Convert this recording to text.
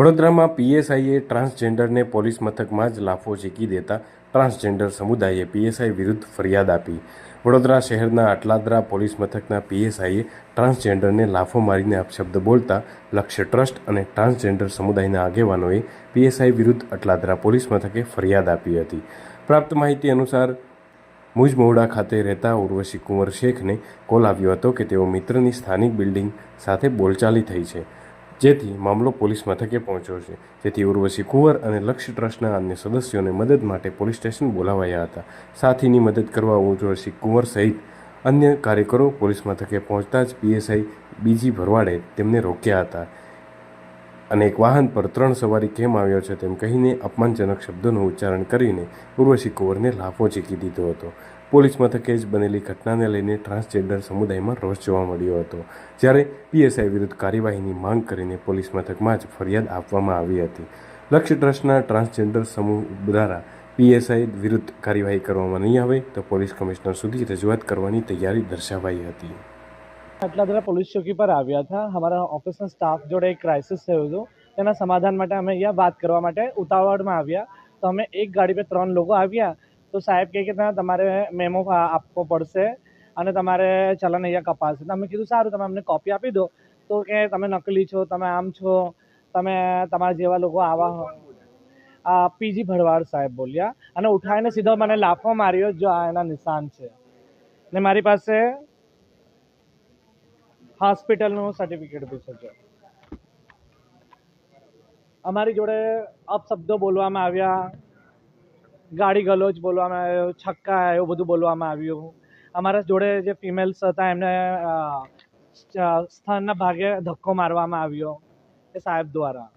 વડોદરામાં પીએસઆઈએ ટ્રાન્સજેન્ડરને પોલીસ મથકમાં જ લાફો ઝીકી દેતા ટ્રાન્સજેન્ડર સમુદાયે પીએસઆઈ વિરુદ્ધ ફરિયાદ આપી. વડોદરા શહેરના આટલાદરા પોલીસ મથકના પીએસઆઈએ ટ્રાન્સજેન્ડરને લાફો મારીને અપશબ્દ બોલતા લક્ષ્ય ટ્રસ્ટ અને ટ્રાન્સજેન્ડર સમુદાયના આગેવાનોએ પીએસઆઈ વિરુદ્ધ અટલાદરા પોલીસ મથકે ફરિયાદ આપી હતી. પ્રાપ્ત માહિતી અનુસાર, મુજમોહડા ખાતે રહેતા ઉર્વશી કુંવર શેખને કોલ આવ્યો હતો કે તેઓ મિત્રની સ્થાનિક બિલ્ડિંગ સાથે બોલચાલી થઈ છે. જેથી મામલો પોલીસ મથકે પહોંચ્યો છે. જેથી ઉર્વશી કુંવર અને લક્ષ્ય ટ્રસ્ટના અન્ય સદસ્યોને મદદ માટે પોલીસ સ્ટેશન બોલાવાયા હતા. સાથીની મદદ કરવા ઉર્વશી કુંવર સહિત અન્ય કાર્યકરો પોલીસ મથકે પહોંચતા જ પીએસઆઈ બીજી ભરવાડે તેમને રોક્યા હતા. અને એક વાહન પર ત્રણ સવારી કેમ આવ્યો છે તેમ કહીને અપમાનજનક શબ્દોનું ઉચ્ચારણ કરીને ઉર્વશી કુંવરને લાફો ઝીકી દીધો હતો. પોલીસ મથકે જ બનેલી ઘટનાને લઈને ટ્રાન્સજેન્ડર સમુદાયમાં રોષ જોવા મળ્યો હતો. જ્યારે પીએસઆઈ વિરુદ્ધ કાર્યવાહીની માંગ કરીને પોલીસ મથકમાં જ ફરિયાદ આપવામાં આવી હતી. લક્ષ્ય ટ્રસ્ટના ટ્રાન્સજેન્ડર સમૂહ દ્વારા પીએસઆઈ વિરુદ્ધ કાર્યવાહી કરવામાં નહીં આવે તો પોલીસ કમિશનર સુધી રજૂઆત કરવાની તૈયારી દર્શાવાઈ હતી. અટલાદરા પોલીસ ચોકી પર આવ્યા હતા. અમારા ઓફિસના સ્ટાફ જોડે એક ક્રાઇસિસ થયું હતું. તેના સમાધાન માટે અમે અહીંયા વાત કરવા માટે ઉતાવળમાં આવ્યા. તો અમે એક ગાડી પર ત્રણ લોકો આવ્યા. તો સાહેબ કહે કે તમારે મેમો આપવો પડશે અને તમારે ચલન અહીંયા કપાશે. તો અમે કીધું, સારું, તમે અમને કોપી આપી દો. તો કે, તમે નકલી છો, તમે આમ છો, તમે તમારા જેવા લોકો આવા હો. પીજી ભરવાડ સાહેબ બોલ્યા અને ઉઠાવીને સીધો મને લાફો માર્યો, જો આ એના નિશાન છે. ને મારી પાસે હોસ્પિટલનું સર્ટિફિકેટ બી છે. અમારી જોડે અપશબ્દો બોલવામાં આવ્યા, ગાડી ગલોચ બોલવામાં આવ્યો, છક્કા એવું બધું બોલવામાં આવ્યું અમારા જોડે જે ફિમેલ્સ હતા, એમને સ્થાનના ભાગે ધક્કો મારવામાં આવ્યો એ સાહેબ દ્વારા